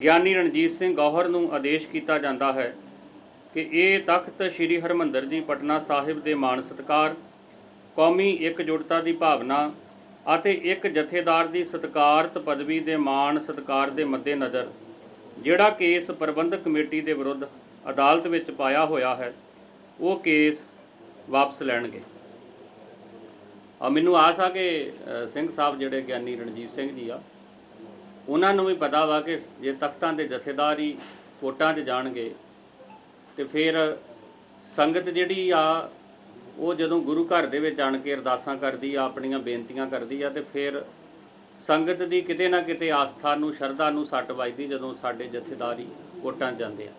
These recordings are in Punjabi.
ਗਿਆਨੀ ਰਣਜੀਤ ਸਿੰਘ ਗੌਹਰ ਨੂੰ ਆਦੇਸ਼ ਕੀਤਾ ਜਾਂਦਾ ਹੈ ਕਿ ਇਹ ਤਖਤ ਸ੍ਰੀ ਹਰਮੰਦਰ ਜੀ ਪਟਨਾ ਸਾਹਿਬ ਦੇ ਮਾਣ ਸਤਕਾਰ, ਕੌਮੀ ਇਕਜੁੱਟਤਾ ਦੀ ਭਾਵਨਾ ਅਤੇ ਇੱਕ ਜਥੇਦਾਰ ਦੀ ਸਤਿਕਾਰਤ ਪਦਵੀ ਦੇ ਮਾਣ ਸਤਕਾਰ ਦੇ ਮੱਦੇਨਜ਼ਰ, ਜਿਹੜਾ ਕੇਸ ਪ੍ਰਬੰਧਕ ਕਮੇਟੀ ਦੇ ਵਿਰੁੱਧ ਅਦਾਲਤ ਵਿੱਚ ਪਾਇਆ ਹੋਇਆ ਹੈ, ਉਹ ਕੇਸ ਵਾਪਸ ਲੈਣਗੇ। ਮੈਨੂੰ ਆਸ ਆ ਕਿ ਸਿੰਘ ਸਾਹਿਬ ਜਿਹੜੇ ਗਿਆਨੀ ਰਣਜੀਤ ਸਿੰਘ ਜੀ ਆ ਉਹਨਾਂ ਨੂੰ ਵੀ ਪਤਾ ਵਾ ਕਿ ਜੇ ਤਖਤਾਂ ਦੇ ਜਥੇਦਾਰ ਹੀ ਕੋਟਾਂ 'ਚ ਜਾਣਗੇ ਤੇ ਫਿਰ ਸੰਗਤ ਜਿਹੜੀ ਆ, ਉਹ ਜਦੋਂ ਗੁਰੂ ਘਰ ਦੇ ਵਿੱਚ ਆਣ ਕੇ ਅਰਦਾਸਾਂ ਕਰਦੀ ਆ, ਆਪਣੀਆਂ ਬੇਨਤੀਆਂ ਕਰਦੀ ਆ, ਤੇ ਫਿਰ ਸੰਗਤ ਦੀ ਕਿਤੇ ਨਾ ਕਿਤੇ ਆਸਥਾ ਨੂੰ, ਸ਼ਰਧਾ ਨੂੰ ਸੱਟ ਵੱਜਦੀ ਜਦੋਂ ਸਾਡੇ ਜਥੇਦਾਰ ਹੀ ਕੋਟਾਂ 'ਚ ਜਾਂਦੇ ਆ।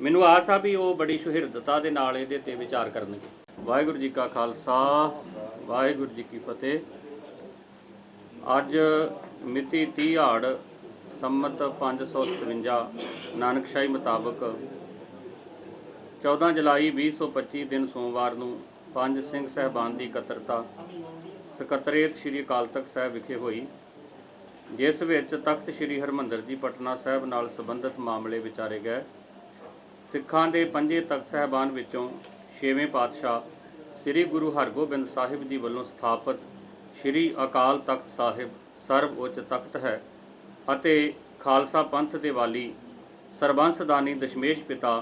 ਮੈਨੂੰ ਆਸ ਆ ਵੀ ਉਹ ਬੜੀ ਸੁਹਿਰਦਤਾ ਦੇ ਨਾਲ ਇਹਦੇ ਤੇ ਵਿਚਾਰ ਕਰਨਗੇ। ਵਾਹਿਗੁਰੂ ਜੀ ਕਾ ਖਾਲਸਾ, ਵਾਹਿਗੁਰੂ ਜੀ ਕੀ ਫਤਿਹ। ਅੱਜ ਮਿਤੀ 30 ਹਾੜ, ਸੰਮਤ 557 ਨਾਨਕਸ਼ਾਹੀ ਮੁਤਾਬਕ 14 ਜੁਲਾਈ 2025 ਦਿਨ ਸੋਮਵਾਰ ਨੂੰ ਪੰਜ ਸਿੰਘ ਸਹਿਬਾਨ ਦੀ ਇਕੱਤਰਤਾ ਸਕੱਤਰੇਤ ਸ੍ਰੀ ਅਕਾਲ ਤਖਤ ਸਾਹਿਬ ਵਿਖੇ ਹੋਈ, ਜਿਸ ਵਿੱਚ ਤਖਤ ਸ੍ਰੀ ਹਰਮੰਦਰ ਜੀ ਪਟਨਾ ਸਾਹਿਬ ਨਾਲ ਸੰਬੰਧਿਤ ਮਾਮਲੇ ਵਿਚਾਰੇ ਗਏ। ਸਿੱਖਾਂ ਦੇ ਪੰਜੇ ਤਖਤ ਸਹਿਬਾਨ ਵਿੱਚੋਂ ਛੇਵੇਂ ਪਾਤਸ਼ਾਹ ਸ੍ਰੀ ਗੁਰੂ ਹਰਗੋਬਿੰਦ ਸਾਹਿਬ ਜੀ ਵੱਲੋਂ ਸਥਾਪਿਤ ਸ੍ਰੀ ਅਕਾਲ ਤਖਤ ਸਾਹਿਬ ਸਰਬ ਉੱਚ ਤਖਤ ਹੈ ਅਤੇ ਖਾਲਸਾ ਪੰਥ ਦੇ ਵਾਲੀ ਸਰਬੰਸਦਾਨੀ ਦਸ਼ਮੇਸ਼ ਪਿਤਾ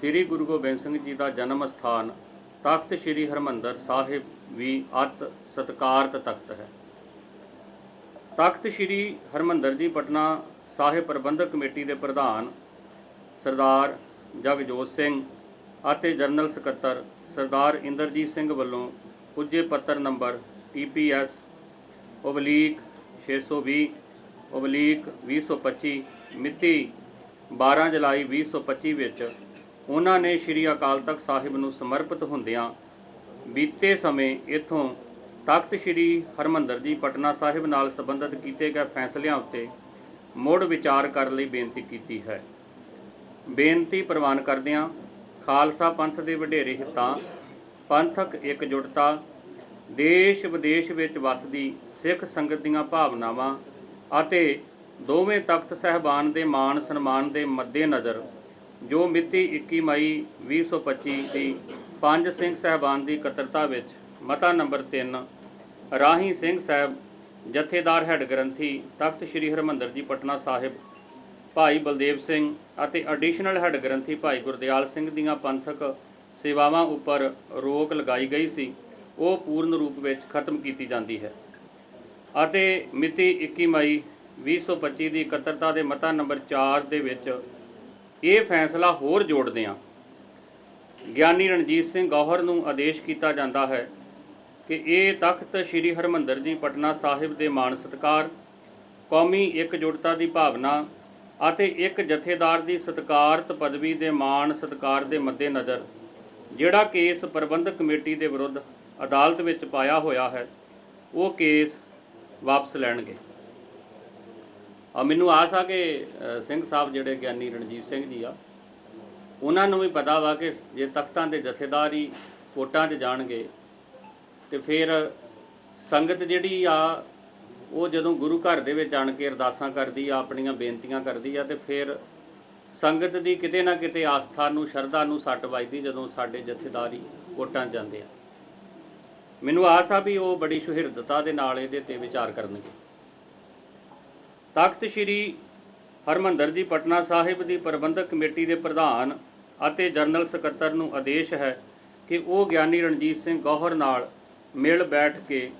ਸ੍ਰੀ ਗੁਰੂ ਗੋਬਿੰਦ ਸਿੰਘ ਜੀ ਦਾ ਜਨਮ ਸਥਾਨ ਤਖਤ ਸ੍ਰੀ ਹਰਮੰਦਰ ਸਾਹਿਬ ਵੀ ਅਤ ਸਤਕਾਰਤ ਤਖਤ ਹੈ। ਤਖਤ ਸ੍ਰੀ ਹਰਮੰਦਰ ਜੀ ਪਟਨਾ ਸਾਹਿਬ ਪ੍ਰਬੰਧਕ ਕਮੇਟੀ ਦੇ ਪ੍ਰਧਾਨ ਸਰਦਾਰ ਜਗਜੋਤ ਸਿੰਘ ਅਤੇ ਜਨਰਲ ਸਕੱਤਰ ਸਰਦਾਰ ਇੰਦਰਜੀਤ ਸਿੰਘ ਵੱਲੋਂ ਪੁੱਜੇ ਪੱਤਰ ਨੰਬਰ TPS ਓਬਲੀਕ 620 ਓਬਲੀਕ 2025 ਮਿਤੀ 12 ਜੁਲਾਈ 2025 ਵਿੱਚ ਉਹਨਾਂ ਨੇ ਸ੍ਰੀ ਅਕਾਲ ਤਖਤ ਸਾਹਿਬ ਨੂੰ ਸਮਰਪਿਤ ਹੁੰਦਿਆਂ ਬੀਤੇ ਸਮੇਂ ਇਥੋਂ ਤਖਤ ਸ੍ਰੀ ਹਰਮੰਦਰ ਜੀ ਪਟਨਾ ਸਾਹਿਬ ਨਾਲ ਸੰਬੰਧਿਤ ਕੀਤੇ ਗਏ ਫੈਸਲਿਆਂ ਉੱਤੇ ਮੁੜ ਵਿਚਾਰ ਕਰਨ ਲਈ ਬੇਨਤੀ ਕੀਤੀ ਹੈ। ਬੇਨਤੀ ਪ੍ਰਵਾਨ ਕਰਦਿਆਂ ਖਾਲਸਾ ਪੰਥ ਦੇ ਵਡੇਰੇ ਹਿੱਤਾਂ ਪੰਥਕ ਇਕਜੁੱਟਤਾ ਦੇਸ਼ ਵਿਦੇਸ਼ ਵਿੱਚ ਵੱਸਦੀ ਸਿੱਖ ਸੰਗਤ ਦੀਆਂ ਭਾਵਨਾਵਾਂ ਅਤੇ ਦੋਵੇਂ ਤਖਤ ਸਹਿਬਾਨ ਦੇ ਮਾਣ ਸਨਮਾਨ ਦੇ ਮੱਦੇਨਜ਼ਰ ਜੋ ਮਿਤੀ 21 ਮਈ 2025 ਦੀ ਪੰਜ ਸਿੰਘ ਸਹਿਬਾਨ ਦੀ ਇਕੱਤਰਤਾ ਵਿੱਚ ਮਤਾ ਨੰਬਰ 3 ਰਾਹੀ ਸਿੰਘ ਸਾਹਿਬ ਜਥੇਦਾਰ ਹੈੱਡ ਗ੍ਰੰਥੀ ਤਖਤ ਸ੍ਰੀ ਹਰਮੰਦਰ ਜੀ ਪਟਨਾ ਸਾਹਿਬ, ਭਾਈ ਬਲਦੇਵ ਸਿੰਘ ਅਤੇ ਐਡੀਸ਼ਨਲ ਹੈੱਡ ਗ੍ਰੰਥੀ ਭਾਈ ਗੁਰਦਿਆਲ ਸਿੰਘ ਦੀਆਂ ਪੰਥਕ ਸੇਵਾਵਾਂ ਉੱਪਰ ਰੋਕ ਲਗਾਈ ਗਈ ਸੀ। ਉਹ ਪੂਰਨ ਰੂਪ ਵਿੱਚ ਖਤਮ ਕੀਤੀ ਜਾਂਦੀ ਹੈ। ਅਤੇ ਮਿਤੀ 21 ਮਈ 2025 ਦੀ ਇਕੱਤਰਤਾ ਦੇ ਮਤਾ ਨੰਬਰ 4 ਦੇ ਵਿੱਚ ਇਹ ਫੈਸਲਾ ਹੋਰ ਜੋੜਦੇ ਹਾਂ। ਗਿਆਨੀ ਰਣਜੀਤ ਸਿੰਘ ਗੌਹਰ ਨੂੰ ਆਦੇਸ਼ ਕੀਤਾ ਜਾਂਦਾ ਹੈ ਕਿ ਇਹ ਤਖਤ ਸ੍ਰੀ ਹਰਮੰਦਰ ਜੀ ਪਟਨਾ ਸਾਹਿਬ ਦੇ ਮਾਣ ਸਤਕਾਰ, ਕੌਮੀ ਇਕਜੁੱਟਤਾ ਦੀ ਭਾਵਨਾ ਅਤੇ ਇੱਕ ਜਥੇਦਾਰ ਦੀ ਸਤਿਕਾਰਤ ਪਦਵੀ ਦੇ ਮਾਣ ਸਤਕਾਰ ਦੇ ਮੱਦੇਨਜ਼ਰ ਜਿਹੜਾ ਕੇਸ ਪ੍ਰਬੰਧਕ ਕਮੇਟੀ ਦੇ ਵਿਰੁੱਧ ਅਦਾਲਤ ਵਿੱਚ ਪਾਇਆ ਹੋਇਆ ਹੈ, ਉਹ ਕੇਸ ਵਾਪਸ ਲੈਣਗੇ। ਆ ਮੈਨੂੰ ਆਸ ਆ ਕਿ ਸਿੰਘ ਸਾਹਿਬ ਜਿਹੜੇ ਗਿਆਨੀ ਰਣਜੀਤ ਸਿੰਘ ਜੀ ਆ, ਉਹਨਾਂ ਨੂੰ ਵੀ ਪਤਾ ਵਾ ਕਿ ਜੇ ਤਖਤਾਂ ਦੇ ਜਥੇਦਾਰ ਹੀ ਕੋਟਾਂ 'ਚ ਜਾਣਗੇ, ਤੇ ਫਿਰ ਸੰਗਤ ਜਿਹੜੀ ਆ, ਉਹ ਜਦੋਂ ਗੁਰੂ ਘਰ ਦੇ ਵਿੱਚ ਆਣ ਕੇ ਅਰਦਾਸਾਂ ਕਰਦੀ ਆ, ਆਪਣੀਆਂ ਬੇਨਤੀਆਂ ਕਰਦੀ ਆ, ਤੇ ਫਿਰ ਸੰਗਤ ਦੀ ਕਿਤੇ ਨਾ ਕਿਤੇ ਆਸਥਾ ਨੂੰ, ਸ਼ਰਧਾ ਨੂੰ ਸੱਟ ਵੱਜਦੀ ਜਦੋਂ ਸਾਡੇ ਜਥੇਦਾਰ ਹੀ ਕੋਟਾਂ 'ਚ ਜਾਂਦੇ ਆ। ਮੈਨੂੰ ਆਸ ਆ ਵੀ ਉਹ ਬੜੀ ਸੁਹਿਰਦਤਾ ਦੇ ਨਾਲ ਇਹਦੇ ਤੇ ਵਿਚਾਰ ਕਰਨਗੇ। ਤਖਤ ਸ੍ਰੀ ਹਰਮੰਦਰ ਜੀ, ਪਟਨਾ ਸਾਹਿਬ ਦੀ ਪ੍ਰਬੰਧਕ ਕਮੇਟੀ ਦੇ ਪ੍ਰਧਾਨ ਅਤੇ ਜਨਰਲ ਸਕੱਤਰ ਨੂੰ ਆਦੇਸ਼ ਹੈ ਕਿ ਉਹ ਗਿਆਨੀ ਰਣਜੀਤ ਸਿੰਘ ਗੌਹਰ ਨਾਲ ਮਿਲ ਬੈਠ ਕੇ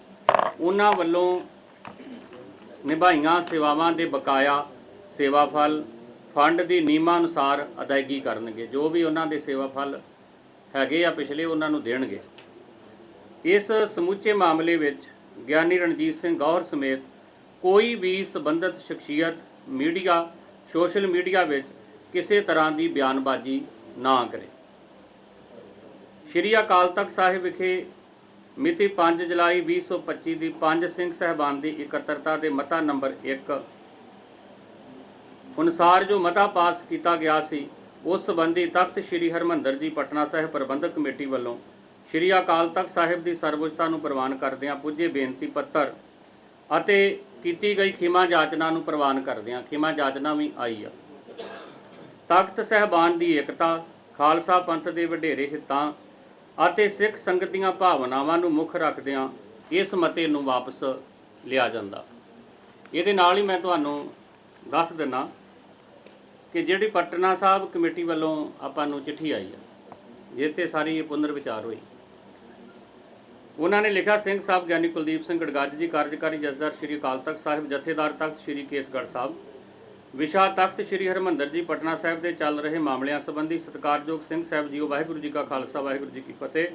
ਉਹਨਾਂ ਵੱਲੋਂ ਨਿਭਾਈਆਂ ਸੇਵਾਵਾਂ ਦੇ ਬਕਾਇਆ ਸੇਵਾ ਫਲ, ਫੰਡ ਦੀ ਨਿਯਮਾਂ ਅਨੁਸਾਰ ਅਦਾਇਗੀ ਕਰਨਗੇ। ਜੋ ਵੀ ਉਹਨਾਂ ਦੇ ਸੇਵਾ ਫਲ ਹੈਗੇ ਆ, ਪਿਛਲੇ ਉਹਨਾਂ ਨੂੰ ਦੇਣਗੇ। ਇਸ ਸਮੁੱਚੇ ਮਾਮਲੇ ਵਿੱਚ ਗਿਆਨੀ ਰਣਜੀਤ ਸਿੰਘ ਗੌਹਰ ਸਮੇਤ ਕੋਈ ਵੀ ਸਬੰਧਤ ਸ਼ਖਸੀਅਤ ਮੀਡੀਆ, ਸੋਸ਼ਲ ਮੀਡੀਆ ਵਿੱਚ ਕਿਸੇ ਤਰ੍ਹਾਂ ਦੀ ਬਿਆਨਬਾਜ਼ੀ ਨਾ ਕਰੇ। ਸ਼੍ਰੀ ਅਕਾਲ ਤਖਤ ਸਾਹਿਬ ਵਿਖੇ ਮਿਤੀ 5 ਜੁਲਾਈ 2025 ਦੀ ਪੰਜ ਸਿੰਘ ਸਹਿਬਾਨ ਦੀ ਇਕੱਤਰਤਾ ਦੇ ਮਤਾ ਨੰਬਰ 1 ਅਨੁਸਾਰ ਜੋ ਮਤਾ ਪਾਸ ਕੀਤਾ ਗਿਆ ਸੀ, ਉਸ ਸੰਬੰਧੀ ਤਖਤ ਸ੍ਰੀ ਹਰਮੰਦਰ ਜੀ, ਪਟਨਾ ਸਾਹਿਬ ਪ੍ਰਬੰਧਕ ਕਮੇਟੀ ਵੱਲੋਂ ਸ੍ਰੀ ਅਕਾਲ ਤਖਤ ਸਾਹਿਬ ਦੀ ਸਰਵਉੱਚਤਾ ਨੂੰ ਪ੍ਰਵਾਨ ਕਰਦਿਆਂ ਪੁੱਜੇ ਬੇਨਤੀ ਪੱਤਰ ਅਤੇ ਕੀਤੀ ਗਈ ਖਿਮਾ ਜਾਚਨਾ ਨੂੰ ਪ੍ਰਵਾਨ ਕਰਦਿਆਂ ਹਾਂ ਖਿਮਾ ਜਾਚਨਾ ਵੀ ਆਈ ਆ। ਤਖਤ ਸਹਿਬਾਨ ਦੀ ਏਕਤਾ, ਖਾਲਸਾ ਪੰਥ ਦੇ ਵਡੇਰੇ ਹਿੱਤਾਂ ਅਤੇ ਸਿੱਖ ਸੰਗਤ ਦੀਆਂ ਭਾਵਨਾਵਾਂ ਨੂੰ ਮੁੱਖ ਰੱਖਦਿਆਂ ਇਸ ਮਤੇ ਨੂੰ ਵਾਪਸ ਲਿਆ ਜਾਂਦਾ। ਇਹਦੇ ਨਾਲ ਹੀ ਮੈਂ ਤੁਹਾਨੂੰ ਦੱਸ ਦਿੰਨਾ ਕਿ ਜਿਹੜੀ ਪਟਨਾ ਸਾਹਿਬ ਕਮੇਟੀ ਵੱਲੋਂ ਆਪਾਂ ਨੂੰ ਚਿੱਠੀ ਆਈ ਹੈ ਜਿਸ ਤੇ ਸਾਰੀ ਇਹ ਪੁਨਰ ਵਿਚਾਰ ਹੋਈ। ਉਹਨਾਂ ਨੇ ਲਿਖਿਆ, ਸਿੰਘ ਸਾਹਿਬ ਗਿਆਨੀ ਕੁਲਦੀਪ ਸਿੰਘ ਗੜਗੱਜ ਜੀ, ਕਾਰਜਕਾਰੀ ਜਥੇਦਾਰ ਸ੍ਰੀ ਅਕਾਲ ਤਖਤ ਸਾਹਿਬ, ਜਥੇਦਾਰ ਤਖਤ ਸ੍ਰੀ ਕੇਸਗੜ੍ਹ ਸਾਹਿਬ, ਵਿਸ਼ਾ ਤਖਤ ਸ੍ਰੀ ਹਰਮੰਦਰ ਜੀ, ਪਟਨਾ ਸਾਹਿਬ ਦੇ ਚੱਲ ਰਹੇ ਮਾਮਲਿਆਂ ਸੰਬੰਧੀ ਸਤਿਕਾਰਯੋਗ ਸਿੰਘ ਸਾਹਿਬ ਜੀਓ, ਵਾਹਿਗੁਰੂ ਜੀ ਕਾ ਖਾਲਸਾ, ਵਾਹਿਗੁਰੂ ਜੀ ਕੀ ਫਤਿਹ।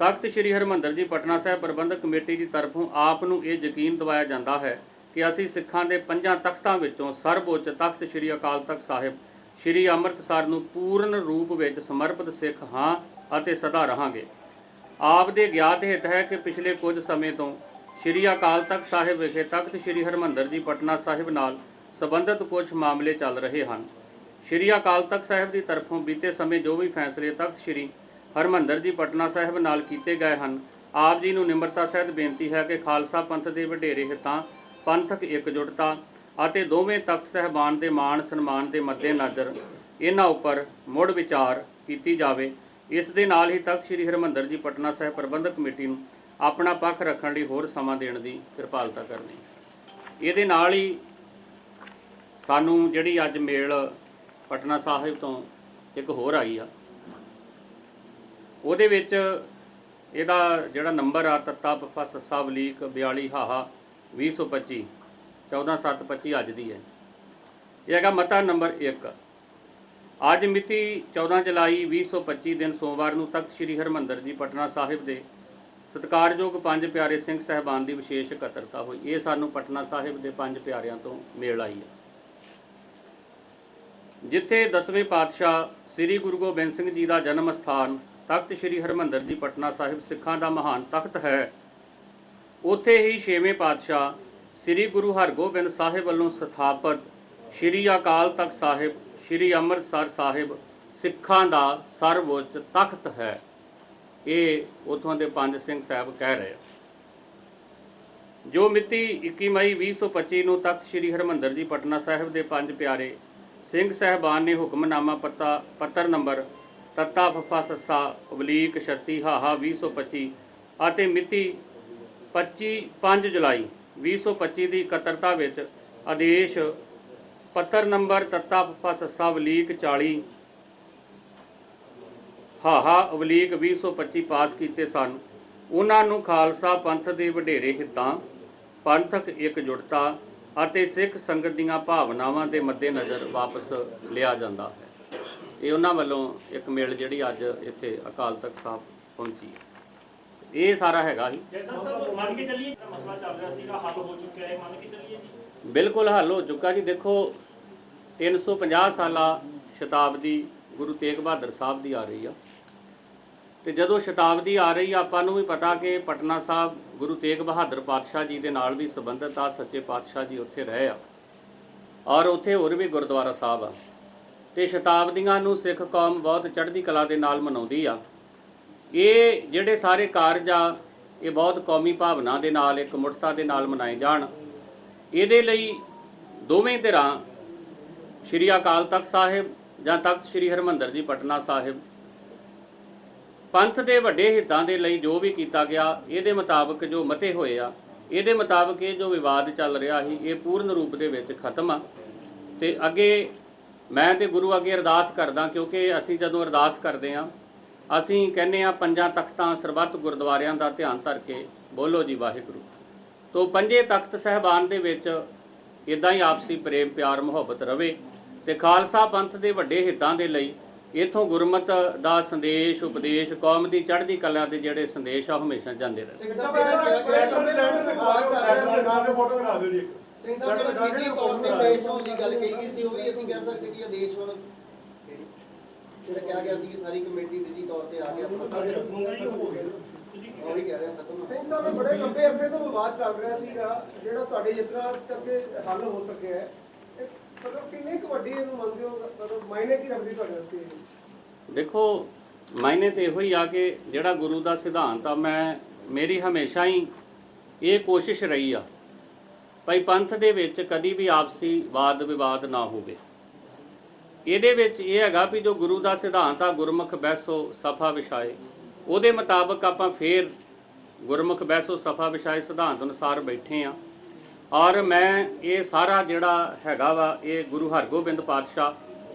ਤਖਤ ਸ੍ਰੀ ਹਰਮੰਦਰ ਜੀ, ਪਟਨਾ ਸਾਹਿਬ ਪ੍ਰਬੰਧਕ ਕਮੇਟੀ ਦੀ ਤਰਫੋਂ ਆਪ ਨੂੰ ਇਹ ਯਕੀਨ ਦਿਵਾਇਆ ਜਾਂਦਾ ਹੈ ਕਿ ਅਸੀਂ ਸਿੱਖਾਂ ਦੇ ਪੰਜਾਂ ਤਖਤਾਂ ਵਿੱਚੋਂ ਸਰਵਉੱਚ ਤਖਤ ਸ੍ਰੀ ਅਕਾਲ ਤਖਤ ਸਾਹਿਬ, ਸ੍ਰੀ ਅੰਮ੍ਰਿਤਸਰ ਨੂੰ ਪੂਰਨ ਰੂਪ ਵਿੱਚ ਸਮਰਪਿਤ ਸਿੱਖ ਹਾਂ ਅਤੇ ਸਦਾ ਰਹਾਂਗੇ। ਆਪ ਦੇ ਗਿਆਤ ਹਿੱਤ ਹੈ ਕਿ ਪਿਛਲੇ ਕੁਝ ਸਮੇਂ ਤੋਂ ਸ੍ਰੀ ਅਕਾਲ ਤਖਤ ਸਾਹਿਬ ਵਿਖੇ ਤਖਤ ਸ੍ਰੀ ਹਰਮੰਦਰ ਜੀ ਪਟਨਾ ਸਾਹਿਬ ਨਾਲ ਸੰਬੰਧਿਤ ਕੁਝ ਮਾਮਲੇ ਚੱਲ ਰਹੇ ਹਨ। ਸ੍ਰੀ ਅਕਾਲ ਤਖਤ ਸਾਹਿਬ ਦੀ ਤਰਫੋਂ ਬੀਤੇ ਸਮੇਂ ਜੋ ਵੀ ਫੈਸਲੇ ਤਖਤ ਸ੍ਰੀ ਹਰਮੰਦਰ ਜੀ ਪਟਨਾ ਸਾਹਿਬ ਨਾਲ ਕੀਤੇ ਗਏ ਹਨ, ਆਪ ਜੀ ਨੂੰ ਨਿਮਰਤਾ ਸਹਿਤ ਬੇਨਤੀ ਹੈ ਕਿ ਖਾਲਸਾ ਪੰਥ ਦੇ ਵਡੇਰੇ ਹਿੱਤਾਂ, ਪੰਥਕ ਇਕਜੁੱਟਤਾ ਅਤੇ ਦੋਵੇਂ ਤਖਤ ਸਹਿਬਾਨ ਦੇ ਮਾਣ ਸਨਮਾਨ ਦੇ ਮੱਦੇਨਜ਼ਰ ਇਹਨਾਂ ਉੱਪਰ ਮੁੜ ਵਿਚਾਰ ਕੀਤੀ ਜਾਵੇ। ਇਸ ਦੇ ਨਾਲ ਹੀ ਤਖਤ ਸ੍ਰੀ ਹਰਮੰਦਰ ਜੀ ਪਟਨਾ ਸਾਹਿਬ ਪ੍ਰਬੰਧਕ ਕਮੇਟੀ ਨੂੰ ਆਪਣਾ ਪੱਖ ਰੱਖਣ ਲਈ ਹੋਰ ਸਮਾਂ ਦੇਣ ਦੀ ਕਿਰਪਾਲਤਾ ਕਰਨੀ ਇਹਦੇ ਨਾਲ ਹੀ ਸਾਨੂੰ ਜਿਹੜੀ ਅੱਜ ਮੇਲ ਪਟਨਾ ਸਾਹਿਬ ਤੋਂ ਇੱਕ ਹੋਰ ਆਈ ਆ। ਉਹਦੇ ਵਿੱਚ ਇਹਦਾ ਜਿਹੜਾ ਨੰਬਰ ਆ ਤੱਤਾ ਪਫਾ ਸੱਸਾ ਵਲੀਕ 42 ਹਾਹਾ 2025 14725 ਅੱਜ ਦੀ ਹੈ। ਇਹ ਹੈਗਾ ਮਤਾ ਨੰਬਰ 1 ਅੱਜ ਮਿਤੀ 14 ਜੁਲਾਈ 2025 ਦਿਨ ਸੋਮਵਾਰ ਨੂੰ ਤਖਤ ਸ੍ਰੀ ਹਰਮੰਦਰ ਜੀ ਪਟਨਾ ਸਾਹਿਬ ਦੇ ਸਤਿਕਾਰਯੋਗ ਪੰਜ ਪਿਆਰੇ ਸਿੰਘ ਸਹਿਬਾਨ ਦੀ ਵਿਸ਼ੇਸ਼ ਇਕੱਤਰਤਾ ਹੋਈ। ਇਹ ਸਾਨੂੰ ਪਟਨਾ ਸਾਹਿਬ ਦੇ ਪੰਜ ਪਿਆਰਿਆਂ ਤੋਂ ਮੇਲ ਆਈ ਹੈ। ਜਿੱਥੇ ਦਸਵੇਂ ਪਾਤਸ਼ਾਹ ਸ੍ਰੀ ਗੁਰੂ ਗੋਬਿੰਦ ਸਿੰਘ ਜੀ ਦਾ ਜਨਮ ਸਥਾਨ ਤਖਤ ਸ੍ਰੀ ਹਰਮੰਦਰ ਜੀ ਪਟਨਾ ਸਾਹਿਬ ਸਿੱਖਾਂ ਦਾ ਮਹਾਨ ਤਖਤ ਹੈ, ਉੱਥੇ ਹੀ ਛੇਵੇਂ ਪਾਤਸ਼ਾਹ ਸ੍ਰੀ ਗੁਰੂ ਹਰਗੋਬਿੰਦ ਸਾਹਿਬ ਵੱਲੋਂ ਸਥਾਪਿਤ ਸ੍ਰੀ ਅਕਾਲ ਤਖਤ ਸਾਹਿਬ ਸ੍ਰੀ ਅੰਮ੍ਰਿਤਸਰ ਸਾਹਿਬ ਸਿੱਖਾਂ ਦਾ ਸਰਵਉੱਚ ਤਖਤ ਹੈ। ਇਹ ਉਥੋਂ ਦੇ ਪੰਜ ਸਿੰਘ ਸਾਹਿਬ ਕਹਿ ਰਹੇ ਜੋ ਮਿਤੀ 21 ਮਈ 2025 ਨੂੰ ਤਖਤ ਸ੍ਰੀ ਹਰਮੰਦਰ ਜੀ ਪਟਨਾ ਸਾਹਿਬ ਦੇ ਪੰਜ ਪਿਆਰੇ ਸਿੰਘ ਸਹਿਬਾਨ ਨੇ ਹੁਕਮਨਾਮਾ ਪੱਤਾ, ਪੱਤਰ ਨੰਬਰ ਤੱਤਾ ਫੱਫਾ ਸੱਸਾ ਅਬਲੀਕ 36 ਹਾਹਾ 2025 ਅਤੇ ਮਿਤੀ 25 5 ਜੁਲਾਈ 2025 ਦੀ ਇਕੱਤਰਤਾ ਵਿੱਚ ਆਦੇਸ਼ ਪੱਤਰ ਨੰਬਰ ਤੱਤਾ ਫੱਫਾ ਸੱਸਾ ਅਬਲੀਕ 40 ਹਾਹਾ ਅਬਲੀਕ 2025 ਪਾਸ ਕੀਤੇ ਸਨ। ਉਹਨਾਂ ਨੂੰ ਖਾਲਸਾ ਪੰਥ ਦੇ ਵਡੇਰੇ ਹਿੱਤਾਂ, ਪੰਥਕ ਇਕਜੁੱਟਤਾ ਅਤੇ ਸਿੱਖ ਸੰਗਤ ਦੀਆਂ ਭਾਵਨਾਵਾਂ ਦੇ ਮੱਦੇਨਜ਼ਰ ਵਾਪਸ ਲਿਆ ਜਾਂਦਾ ਹੈ। ਇਹ ਉਹਨਾਂ ਵੱਲੋਂ ਇੱਕ ਮੇਲ ਜਿਹੜੀ ਅੱਜ ਇੱਥੇ ਅਕਾਲ ਤਖਤ ਸਾਹਿਬ ਪਹੁੰਚੀ ਇਹ ਸਾਰਾ ਹੈਗਾ ਹੀ ਜੈਦਾ ਸਰ, ਮੰਨ ਕੇ ਚੱਲੀਏ ਮਸਲਾ ਚੱਲ ਰਿਹਾ ਸੀਗਾ, ਹੱਲ ਹੋ ਚੁੱਕਿਆ ਹੈ, ਮੰਨ ਕੇ ਚੱਲੀਏ ਜੀ। ਬਿਲਕੁਲ ਹੱਲ ਹੋ ਚੁੱਕਾ ਜੀ। ਦੇਖੋ 350 ਸਾਲਾ ਸ਼ਤਾਬਦੀ ਗੁਰੂ ਤੇਗ ਬਹਾਦਰ ਸਾਹਿਬ ਦੀ ਆ ਰਹੀ ਆ। ਤੇ ਜਦੋਂ ਸ਼ਤਾਬਦੀ ਆ ਰਹੀ ਆ, ਆਪਾਂ ਨੂੰ ਵੀ ਪਤਾ ਕਿ ਪਟਨਾ ਸਾਹਿਬ ਗੁਰੂ ਤੇਗ ਬਹਾਦਰ ਪਾਤਸ਼ਾਹ ਜੀ ਦੇ ਨਾਲ ਵੀ ਸੰਬੰਧਿਤ ਆ, ਸੱਚੇ ਪਾਤਸ਼ਾਹ ਜੀ ਉੱਥੇ ਰਹੇ ਆ। ਔਰ ਉੱਥੇ ਹੋਰ ਵੀ ਗੁਰਦੁਆਰਾ ਸਾਹਿਬ ਆ। ਤੇ ਸ਼ਤਾਬਦੀਆਂ ਨੂੰ ਸਿੱਖ ਕੌਮ ਬਹੁਤ ਚੜ੍ਹਦੀ ਕਲਾ ਦੇ ਨਾਲ ਮਨਾਉਂਦੀ ਆ। ਇਹ ਜਿਹੜੇ ਸਾਰੇ ਕਾਰਜ ਆ, ਇਹ ਬਹੁਤ ਕੌਮੀ ਭਾਵਨਾ ਦੇ ਨਾਲ, ਇੱਕ ਮੁੱਠਤਾ ਦੇ ਨਾਲ ਮਨਾਏ ਜਾਣ। ਇਹਦੇ ਲਈ ਦੋਵੇਂ ਧਿਰਾਂ ਸ਼੍ਰੀ ਅਕਾਲ ਤਖਤ ਸਾਹਿਬ ਜਾਂ ਤਖਤ ਸ਼੍ਰੀ ਹਰਮੰਦਰ ਜੀ ਪਟਨਾ ਸਾਹਿਬ, ਪੰਥ ਦੇ ਵੱਡੇ ਹਿੱਤਾਂ ਦੇ ਲਈ ਜੋ ਵੀ ਕੀਤਾ ਗਿਆ, ਇਹਦੇ ਮੁਤਾਬਕ ਜੋ ਮਤੇ ਹੋਏ ਆ, ਇਹਦੇ ਮੁਤਾਬਕ ਇਹ ਜੋ ਵਿਵਾਦ ਚੱਲ ਰਿਹਾ ਸੀ, ਇਹ ਪੂਰਨ ਰੂਪ ਦੇ ਵਿੱਚ ਖਤਮ ਆ। ਤੇ ਅੱਗੇ ਮੈਂ ਤੇ ਗੁਰੂ ਅੱਗੇ ਅਰਦਾਸ ਕਰਦਾ, ਕਿਉਂਕਿ ਅਸੀਂ ਜਦੋਂ ਅਰਦਾਸ ਕਰਦੇ ਆ, ਅਸੀਂ ਕਹਿੰਦੇ ਆ, ਪੰਜਾਂ ਤਖਤਾਂ ਸਰਬੱਤ ਗੁਰਦੁਆਰਿਆਂ ਦਾ ਧਿਆਨ ਧਰ ਕੇ ਬੋਲੋ ਜੀ ਵਾਹਿਗੁਰੂ। ਤੋ ਪੰਜੇ ਤਖਤ ਸਹਿਬਾਨ ਦੇ ਵਿੱਚ ਇਦਾਂ ਹੀ ਆਪਸੀ ਪ੍ਰੇਮ ਪਿਆਰ ਮੁਹੱਬਤ ਰਵੇ ਤੇ ਖਾਲਸਾ ਪੰਥ ਦੇ ਵੱਡੇ ਹਿੱਤਾਂ ਦੇ ਲਈ ਇਥੋਂ ਗੁਰਮਤ ਦਾ ਸੰਦੇਸ਼ ਉਪਦੇਸ਼ ਕੌਮ ਦੀ ਚੜ੍ਹਦੀ ਕਲਾ ਦੇ ਜਿਹੜੇ ਸੰਦੇਸ਼ ਆ ਉਹ ਹਮੇਸ਼ਾ ਜਾਂਦੇ ਰਹੇ। ਸਿੰਘ ਸਾਹਿਬ ਜਿਹੜਾ ਕਿਹਾ ਗਿਆ ਸਿੰਘ ਸਾਹਿਬ ਜਿਹੜਾ ਨਿੱਜੀ ਤੌਰ ਤੇ ਪੇਸ਼ ਹੋਣ ਦੀ ਗੱਲ ਕਹੀ ਗਈ ਸੀ ਉਹ ਵੀ ਅਸੀਂ ਕਹਿ ਸਕਦੇ ਕਿ ਆਦੇਸ਼ ਹੁਣ। ਜਿਹੜਾ ਕਿਹਾ ਗਿਆ ਸੀ ਕਿ ਸਾਰੀ ਕਮੇਟੀ ਨਿੱਜੀ ਤੌਰ ਤੇ ਆ ਕੇ ਆਪਣਾ ਸਾਡੇ ਰੱਖੂਗਾ ਜੀ ਹੋ ਗਿਆ। ਤੁਸੀਂ ਕੀ ਉਹ ਵੀ ਕਹਿ ਰਹੇ ਹਾਂ ਖਤਮ ਸਿੰਘ ਸਾਹਿਬ ਦਾ ਬੜੇ ਲੰਬੇ ਅਰਸੇ ਤੋਂ ਵਿਵਾਦ ਚੱਲ ਰਿਹਾ ਸੀਗਾ ਜਿਹੜਾ ਤੁਹਾਡੇ ਯਤਨਾਂ ਕਰਕੇ ਹੱਲ ਹੋ ਸਕਿਆ ਹੈ। ਇਹ ਮਤਲਬ ਕਿੰਨੀ ਕੁ ਵੱਡੀ ਇਹਨੂੰ ਮੰਨਦੇ ਹੋ? ਮਤਲਬ ਮਾਇਨੇ ਕੀ ਰੱਖਦੀ ਤੁਹਾਡੇ ਵਾਸਤੇ ਇਹ? ਦੇਖੋ ਮਾਇਨੇ ਤੇ ਇਹੋ ਹੀ ਆ ਕਿ ਜਿਹੜਾ ਗੁਰੂ ਦਾ ਸਿਧਾਂਤ ਆ ਮੈਂ ਮੇਰੀ ਹਮੇਸ਼ਾ ਹੀ ਇਹ ਕੋਸ਼ਿਸ਼ ਰਹੀ ਆ ਭਾਈ ਪੰਥ ਦੇ ਵਿੱਚ ਕਦੀ ਵੀ ਆਪਸੀ ਵਾਦ ਵਿਵਾਦ ਨਾ ਹੋਵੇ। ਇਹਦੇ ਵਿੱਚ ਇਹ ਹੈਗਾ ਵੀ ਜੋ ਗੁਰੂ ਦਾ ਸਿਧਾਂਤ ਆ ਗੁਰਮੁਖ ਬੈਸੋ ਸਫਾ ਵਿਛਾਏ। ਉਹਦੇ ਮੁਤਾਬਕ ਆਪਾਂ ਫੇਰ ਗੁਰਮੁਖ ਬੈਸੋ ਸਫਾ ਵਿਛਾਏ ਸਿਧਾਂਤ ਅਨੁਸਾਰ ਬੈਠੇ ਆ। ਔਰ ਮੈਂ ਇਹ ਸਾਰਾ ਜਿਹੜਾ ਹੈਗਾ ਵਾ, ਇਹ ਗੁਰੂ ਹਰਗੋਬਿੰਦ ਪਾਤਸ਼ਾਹ,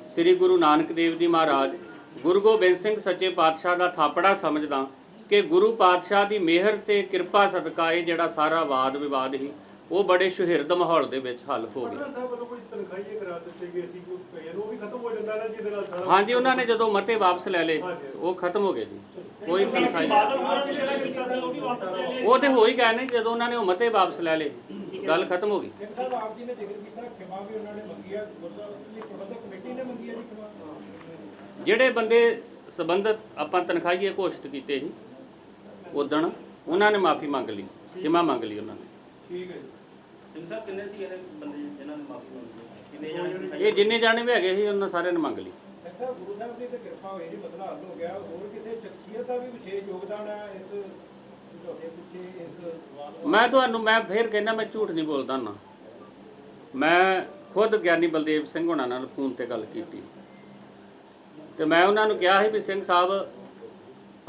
ਸ੍ਰੀ ਗੁਰੂ ਨਾਨਕ ਦੇਵ ਜੀ ਮਹਾਰਾਜ, ਗੁਰੂ ਗੋਬਿੰਦ ਸਿੰਘ ਸੱਚੇ ਪਾਤਸ਼ਾਹ ਦਾ ਥਾਪੜਾ ਸਮਝਦਾ ਕਿ ਗੁਰੂ ਪਾਤਸ਼ਾਹ ਦੀ ਮਿਹਰ ਤੇ ਕਿਰਪਾ ਸਦਕਾ ਇਹ ਜਿਹੜਾ ਸਾਰਾ ਵਾਦ ਵਿਵਾਦ ਹੀ ਉਹ ਬੜੇ ਸੁਹਿਰਦ ਮਾਹੌਲ ਦੇ ਵਿੱਚ ਹੱਲ ਹੋ ਗਿਆ ਪਟਨਾ ਸਾਹਿਬ ਵੱਲੋਂ ਕੋਈ ਤਨਖਾਹੀਏ ਕਰਾ ਦਿੱਤੇ ਗਏ ਸੀ ਕੋਈ ਪੇਨ ਉਹ ਵੀ ਖਤਮ ਹੋ ਜਾਂਦਾ ਨਾ ਜਿਹਦੇ ਨਾਲ ਸਾਰਾ ਹਾਂਜੀ ਉਹਨਾਂ ਨੇ ਜਦੋਂ ਮਤੇ ਵਾਪਸ ਲੈ ਲਏ ਉਹ ਖਤਮ ਹੋ ਗਏ ਜੀ। ਕੋਈ ਤਨਖਾਹ ਉਹ ਵੀ ਵਾਪਸ ਲੈ ਲਿਆ ਉਹ ਤੇ ਹੋ ਹੀ ਗਏ ਨੇ ਜਦੋਂ ਉਹਨਾਂ ਨੇ ਉਹ ਮਤੇ ਵਾਪਸ ਲੈ ਲਏ ਗੱਲ ਖਤਮ ਹੋ ਗਈ। ਸਿੰਘ ਸਾਹਿਬ ਆਪ ਜੀ ਨੇ ਜ਼ਿਕਰ ਕੀਤਾ ਖਿਮਾ ਵੀ ਉਹਨਾਂ ਨੇ ਮੰਗੀ ਆ ਗੁਰਦੁਆਰਾ ਦੀ ਪ੍ਰਬੰਧਕ ਕਮੇਟੀ ਨੇ ਮੰਗੀ ਆ ਜੀ ਖਿਮਾ। ਜਿਹੜੇ ਬੰਦੇ ਸੰਬੰਧਤ ਆਪਾਂ ਤਨਖਾਹੀਏ ਘੋਸ਼ਿਤ ਕੀਤੇ ਸੀ ਉਦਣ ਉਹਨਾਂ ਨੇ ਮਾਫੀ ਮੰਗ ਲਈ ਜਿਮਾ ਮੰਗ ਲਈ ਉਹਨਾਂ ਨੇ। ਠੀਕ ਹੈ ਸਿੰਘ ਸਾਹਿਬ ਕਿੰਨੇ ਸੀ ਇਹ ਬੰਦੇ ਜਿਨ੍ਹਾਂ ਨੇ ਮਾਫੀ ਮੰਗੀ ਕਿੰਨੇ ਜਾਣੇ ਇਹ ਜਿੰਨੇ ਜਾਣੇ ਵੀ ਹੈਗੇ ਸੀ ਉਹਨਾਂ ਸਾਰਿਆਂ ਨੇ ਮੰਗ ਲਈ। ਸਿੰਘ ਸਾਹਿਬ ਗੁਰੂ ਸਾਹਿਬ ਦੀ ਤੇ ਕਿਰਪਾ ਹੋਈ ਜੀ ਮਸਲਾ ਹੱਲ ਹੋ ਗਿਆ। ਹੋਰ ਕਿਸੇ ਸ਼ਖਸੀਅਤ ਦਾ ਵੀ ਵਿਸ਼ੇਸ਼ ਯੋਗਦਾਨ ਹੈ ਇਸ ਸਮਝੌਤੇ ਪਿੱਛੇ ਇਸ ਵਾਦ ਮੈਂ ਤੁਹਾਨੂੰ ਮੈਂ ਫੇਰ ਕਹਿੰਦਾ ਮੈਂ ਝੂਠ ਨਹੀਂ ਬੋਲਦਾ ਨਾ। ਮੈਂ ਖੁਦ ਗਿਆਨੀ ਬਲਦੇਵ ਸਿੰਘ ਹੋਣਾ ਨਾਲ ਫੋਨ ਤੇ ਗੱਲ ਕੀਤੀ। ਤੇ ਮੈਂ ਉਹਨਾਂ ਨੂੰ ਕਿਹਾ ਸੀ ਵੀ ਸਿੰਘ ਸਾਹਿਬ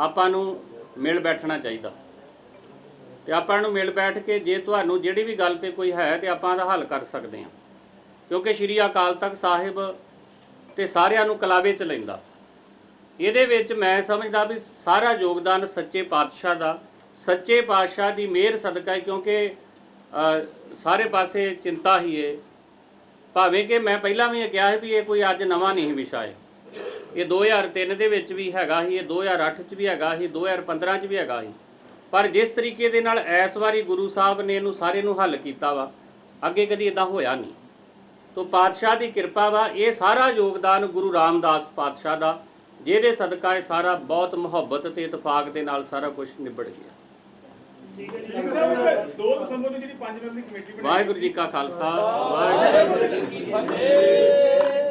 ਆਪਾਂ ਨੂੰ ਮਿਲ ਬੈਠਣਾ ਚਾਹੀਦਾ। ਤੇ ਆਪਾਂ ਨੂੰ ਮਿਲ ਬੈਠ ਕੇ ਜੇ ਤੁਹਾਨੂੰ ਜਿਹੜੀ ਵੀ ਗੱਲ ਤੇ ਕੋਈ ਹੈ ਤੇ ਆਪਾਂ ਦਾ ਹੱਲ ਕਰ ਸਕਦੇ ਹਾਂ। ਕਿਉਂਕਿ ਸ਼੍ਰੀ ਅਕਾਲ ਤਖਤ ਸਾਹਿਬ ਤੇ ਸਾਰਿਆਂ ਨੂੰ ਕਲਾਵੇ ਚ ਲੈਂਦਾ। ਇਹਦੇ ਵਿੱਚ ਮੈਂ ਸਮਝਦਾ ਵੀ ਸਾਰਾ ਯੋਗਦਾਨ ਸੱਚੇ ਪਾਤਸ਼ਾਹ ਦਾ। ਸੱਚੇ ਪਾਤਸ਼ਾਹ ਦੀ ਮਿਹਰ ਸਦਕਾ ਹੈ ਕਿਉਂਕਿ ਸਾਰੇ ਪਾਸੇ ਚਿੰਤਾ ਹੀ ਹੈ ਭਾਵੇਂ ਕਿ ਮੈਂ ਪਹਿਲਾਂ ਵੀ ਇਹ ਕਿਹਾ ਹੈ ਵੀ ਇਹ ਕੋਈ ਅੱਜ ਨਵਾਂ ਨਹੀਂ ਵਿਸ਼ਾ ਹੈ ਇਹ 2003 ਦੇ ਵਿੱਚ ਵੀ ਹੈਗਾ ਸੀ, ਇਹ 2008 ਚ ਵੀ ਹੈਗਾ ਸੀ 2015 ਚ ਵੀ ਹੈਗਾ ਸੀ। ਪਰ ਜਿਸ ਤਰੀਕੇ ਦੇ ਨਾਲ ਇਸ ਵਾਰੀ ਗੁਰੂ ਸਾਹਿਬ ਨੇ ਇਹਨੂੰ ਸਾਰੇ ਨੂੰ ਹੱਲ ਕੀਤਾ ਵਾ, ਅੱਗੇ ਕਦੀ ਇਦਾਂ ਹੋਇਆ ਨਹੀਂ। ਤੋ ਪਾਤਸ਼ਾਹ ਦੀ ਕਿਰਪਾ ਵਾ, ਇਹ ਸਾਰਾ ਯੋਗਦਾਨ ਗੁਰੂ ਰਾਮਦਾਸ ਪਾਤਸ਼ਾਹ ਦਾ, ਜਿਹਦੇ ਸਦਕਾ ਇਹ ਸਾਰਾ ਬਹੁਤ ਮੁਹੱਬਤ ਤੇ ਇਤਫਾਕ ਦੇ ਨਾਲ ਸਾਰਾ ਕੁਝ ਨਿਬੜ ਗਿਆ। ਸਿੰਘ ਸਾਹਿਬ 2 ਦਸੰਬਰ ਨੂੰ ਜਿਹੜੀ 5 ਮੈਂਬਰੀ ਕਮੇਟੀ ਬਣਾਈ ਵਾਹਿਗੁਰੂ ਜੀ ਕਾ ਖਾਲਸਾ, ਵਾਹਿਗੁਰੂ ਜੀ ਕੀ ਫਤਿਹ।